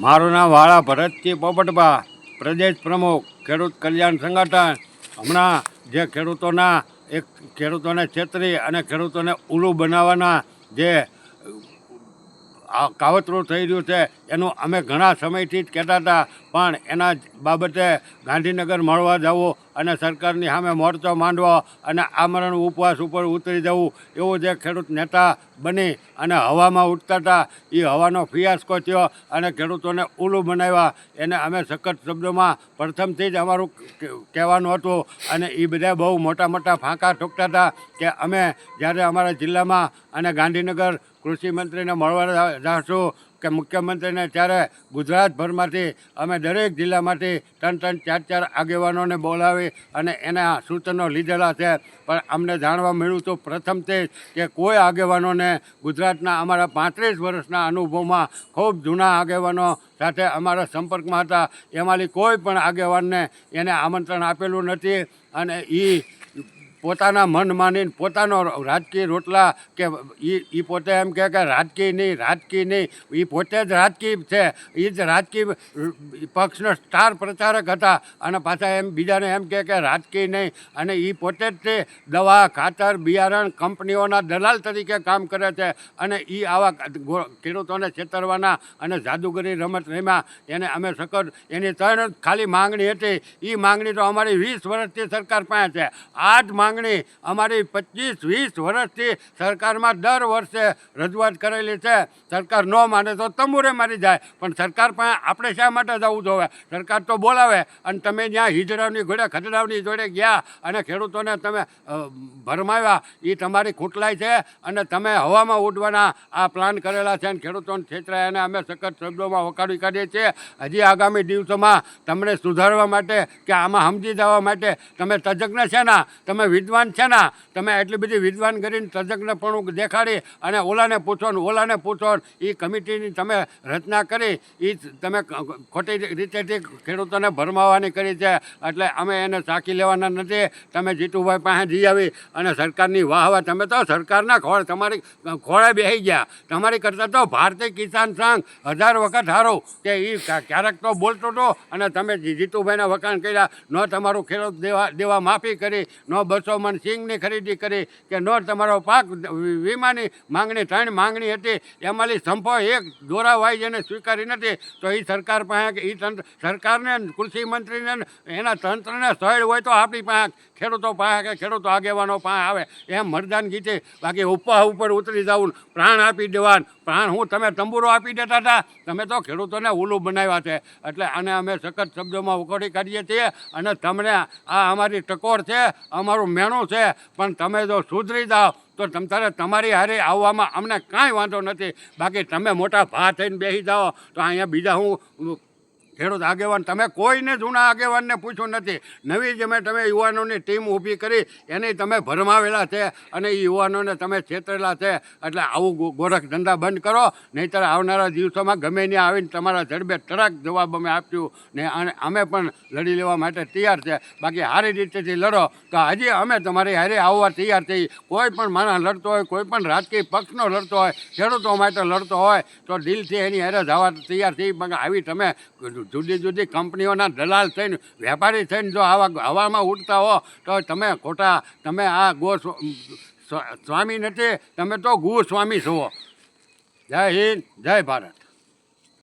મારું નામ વાળા ભરતજી પોપટભા, પ્રદેશ પ્રમુખ, ખેડૂત કલ્યાણ સંગઠન. હમણાં જે ખેડૂતોના એક ખેડૂતોને છેતરી અને ખેડૂતોને ઊલું બનાવવાના જે આ કાવતરું થઈ રહ્યું છે, એનું અમે ઘણા સમયથી જ કહેતા હતા, પણ એના બાબતે ગાંધીનગર મળવા જવું અને સરકારની સામે મોરચો માંડવો અને આમરણ ઉપવાસ ઉપર ઉતરી જવું, એવું જે ખેડૂત નેતા બની અને હવામાં ઉઠતા હતા, એ હવાનો ફિયાસ્કો થયો અને ખેડૂતોને ઉલું બનાવ્યા. એને અમે સખત શબ્દોમાં પ્રથમથી જ અમારું કહેવાનું હતું અને એ બધા બહુ મોટા મોટા ફાંકા ઠોકતા હતા કે અમે જ્યારે અમારા જિલ્લામાં અને ગાંધીનગર કૃષિ મંત્રીને મળવા જાશું કે મુખ્યમંત્રીને ત્યારે ગુજરાતભરમાંથી અમે દરેક જિલ્લામાંથી ત્રણ ત્રણ ચાર ચાર આગેવાનોને બોલાવી અને એના સૂચનો લીધેલા છે. પણ અમને જાણવા મળ્યું તો પ્રથમથી કે કોઈ આગેવાનોને ગુજરાતના અમારા પાંત્રીસ વર્ષના અનુભવમાં ખૂબ જૂના આગેવાનો સાથે અમારા સંપર્કમાં હતા. એમાંથી કોઈ પણ આગેવાનને એને આમંત્રણ આપેલું નથી અને એ પોતાના મન માનીને પોતાનો રાજકીય રોટલા કે એ એ પોતે એમ કહે કે રાજકીય નહીં રાજકીય નહીં. એ પોતે જ રાજકીય છે. એ જ રાજકીય પક્ષનો સ્ટાર પ્રચારક હતા. અને પાછા એમ બીજાને એમ કહે કે રાજકીય નહીં. અને એ પોતે જ તે દવા, ખાતર, બિયારણ કંપનીઓના દલાલ તરીકે કામ કરે છે. અને એ આવા ખેડૂતોને છેતરવાના અને જાદુગરી રમત રમ્યા. એને અમે સખત એની ત્રણ ખાલી માંગણી હતી. એ માંગણી તો અમારી વીસ વર્ષથી સરકાર પાસે છે. આ જ માંગણી અમારી પચીસ, વીસ વર્ષથી સરકારમાં દર વર્ષે રજૂઆત કરેલી છે. સરકાર ન માને તો તંબુરે મારી જાય. પણ સરકાર પાસે આપણે શા માટે જવું જોવે? સરકાર તો બોલાવે અને તમે જ્યાં હિજડાવની ઘોડે ખદડાવની જોડે ગયા અને ખેડૂતોને તમે ભરમાવ્યા એ તમારી ખૂટલાઈ છે અને તમે હવામાં ઉડવાના આ પ્લાન કરેલા છે અને ખેડૂતોને છેતરાય અને અમે સખત શબ્દોમાં વકારી કાઢીએ છીએ. હજી આગામી દિવસોમાં તમને સુધારવા માટે કે આમાં સમજી જવા માટે તમે તજજ્ઞ છે ના? તમે વિદ્વાન છે ના, તમે એટલી બધી વિદ્વાન કરીને તજજ્ઞપણું દેખાડી અને ઓલાને પૂછો ને ઓલાને પૂછો એ કમિટીની તમે રચના કરી એ તમે ખોટી રીતેથી ખેડૂતોને ભરમાવાની કરી છે. એટલે અમે એને સાકી લેવાના નથી. તમે જીતુભાઈ પાસે જઈ આવી અને સરકારની વાહ વાહ, તમે તો સરકારના ખોળ, તમારી ખોળે બેસી ગયા. તમારી કરતાં તો ભારતીય કિસાન સંઘ હજાર વખત હારો કે એ ક્યારેક તો બોલતો હતો અને તમે જીતુભાઈના વખાણ કર્યા, ન તમારું ખેડૂત દેવા દેવા માફી કરી, ન બસો મણ મનસિંહની ખરીદી કરી કે નો તમારો પાક વીમાની માંગણી, ત્રણ માંગણી હતી. એમાંથી સંપો એક દોરાવાઈ જેને સ્વીકારી નથી. તો એ સરકાર પાસે એ તંત્ર, સરકારને કૃષિ મંત્રીને એના તંત્રને સહેડ હોય તો આપણી પાસે ખેડૂતો પાસે ખેડૂતો આગેવાનો પાસે આવે. એમ મરદાન ગીતે, બાકી ઉપવા ઉપર ઉતરી જવું પ્રાણ આપી દેવાન. પ્રાણ હું તમે તંબુરો આપી દેતા હતા. તમે તો ખેડૂતોને ઉલું બનાવ્યા છે. એટલે આને અમે સખત શબ્દોમાં ઉકોડી કાઢીએ છીએ. અને તમને આ અમારી ટકોર છે. અમારું મેણું છે, પણ તમે જો સુધરી જાઓ, તો તમ, તારે તમારી હારે આવવામાં અમને કાંઈ વાંધો નથી. બાકી તમે મોટા ભા થઈને બેસી જાઓ, તો અહીંયા બીજા હું ખેડૂત આગેવાન, તમે કોઈને જૂના આગેવાનને પૂછ્યું નથી. નવી જે મેં તમે યુવાનોની ટીમ ઊભી કરી, એને તમે ભરમાવેલા છે અને એ યુવાનોને તમે છેતરેલા છે. એટલે આવું ગોરખ ધંધા બંધ કરો, નહીંતર આવનારા દિવસોમાં ગમે ત્યાં આવીને તમારા જડબે તરક જવાબ અમે આપ્યું ને અમે પણ લડી લેવા માટે તૈયાર છે. બાકી સારી રીતેથી લડો તો હજી અમે તમારી હારે આવવા તૈયાર થઈ કોઈ પણ માણસ લડતો હોય, કોઈ પણ રાજકીય પક્ષનો લડતો હોય, ખેડૂતો માટે લડતો હોય, તો દિલથી એની હારે જવા તૈયાર થઈ પણ આવી તમે જુદી જુદી કંપનીઓના દલાલ થઈને, વેપારી થઈને જો આવા હવામાં ઉડતા હો, તો તમે ખોટા, તમે આ ગો સ્વ- સ્વ- સ્વામી નથી, તમે તો ગુ સ્વામી છો. જય હિન્દ, જય ભારત.